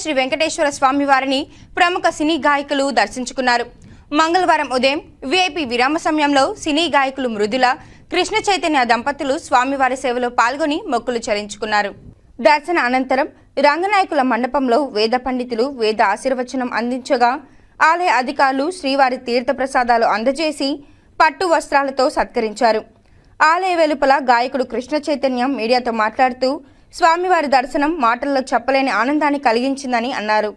శ్రీ వెంకటేశ్వర స్వామి వారిని ప్రముఖ సినీ గాయకులు దర్శించుకున్నారు. మంగళవారం ఉదయం విఐపి విరామ సమయంలో సినీ గాయకులు మృదుల కృష్ణ చైతన్య దంపతులు స్వామివారి సేవలో పాల్గొని మొక్కులు చెల్లించుకున్నారు. దర్శన అనంతరం రంగనాయకుల మండపంలో వేద పండితులు వేద ఆశీర్వచనం అందించగా ఆలయ అధికారులు శ్రీవారి తీర్థ ప్రసాదాలు అందజేసి పట్టు వస్త్రాలతో సత్కరించారు. ఆలయ వెలుపల గాయకుడు కృష్ణ చైతన్యం మీడియాతో మాట్లాడుతూ స్వామివారి దర్శనం మాటల్లో చెప్పలేని ఆనందాన్ని కలిగించిందని అన్నారు.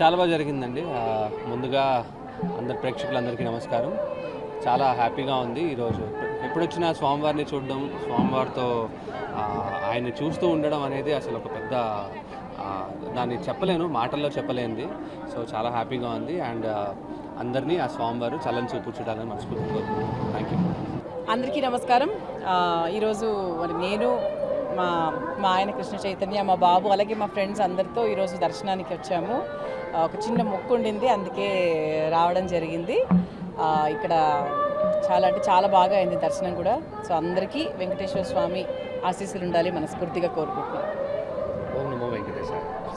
చాలా బాగా జరిగిందండి. ముందుగా అందరి ప్రేక్షకులందరికీ నమస్కారం. చాలా హ్యాపీగా ఉంది ఈరోజు. ఎప్పుడొచ్చినా స్వామివారిని చూడడం స్వామివారితో ఆయన్ని చూస్తూ ఉండడం అనేది అసలు ఒక పెద్ద దాన్ని చెప్పలేను మాటల్లో చెప్పలేనిది. సో చాలా హ్యాపీగా ఉంది. అండ్ అందరినీ ఆ స్వామివారు చల్లని చూపు చూడాలని మనస్ఫూర్తి థ్యాంక్ యూ అందరికీ నమస్కారం. ఈరోజు మరి నేను మా మా ఆయన కృష్ణ చైతన్య మా బాబు అలాగే మా ఫ్రెండ్స్ అందరితో ఈరోజు దర్శనానికి వచ్చాము. ఒక చిన్న మొక్కు ఉండింది అందుకే రావడం జరిగింది. ఇక్కడ చాలా అంటే చాలా బాగా అయింది దర్శనం కూడా. సో అందరికీ వెంకటేశ్వర స్వామి ఆశీస్సులు ఉండాలి మనస్ఫూర్తిగా కోరుకుంటున్నాం. వెంకటేశ్వర